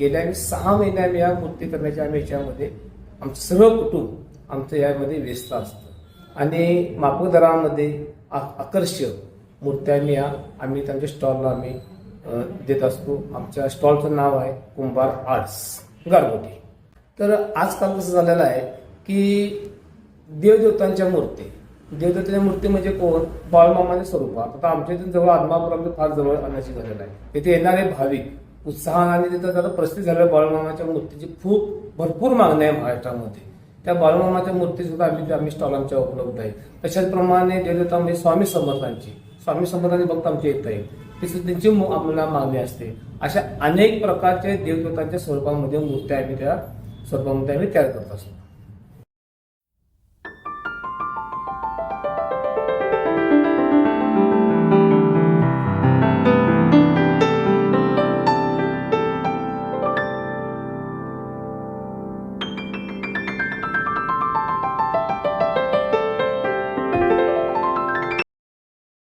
गेल्या आम्ही सहा महिने आम्ही या मूर्ती करण्याच्या आम्ही याच्यामध्ये आमचं सर्व कुटुंब आमचं यामध्ये व्यस्त असतं. आणि माफक दरामध्ये आ- आकर्षक मूर्त्या आम्ही या आम्ही त्यांच्या स्टॉलला आम्ही देत असतो. आमच्या स्टॉलचं नाव आहे कुंभार आर्ट्स गारगोटी. तर आजकाल कसं झालेलं आहे की देवदेवतांच्या मूर्ती देवदेवतांच्या मूर्ती म्हणजे कोण? बाळमामाच्या स्वरूपात. आता आमच्या इथून जवळ आदमापूर आमच्या फार जवळ आणण्याची झालेलं आहे तिथे येणारे भाविक उत्साहाने आणि तिथं आता प्रसिद्ध झालेल्या बाळमामाच्या मूर्तीची खूप भरपूर मागणी आहे महाराष्ट्रामध्ये. त्या बाळमामाच्या मूर्ती सुद्धा आम्ही आम्ही स्टॉल आमच्या उपलब्ध आहे तशाच प्रमाणे देवदेवता म्हणजे स्वामी समर्थांची स्वामी समर्थांची भक्त आमच्या येत आहे ती सुद्धा त्यांची मु- आपल्याला मागणी असते. अशा अनेक प्रकारच्या देवदेवतांच्या स्वरूपामध्ये मूर्त्या आम्ही त्या स्वरूपामध्ये आम्ही तयार करत असतो.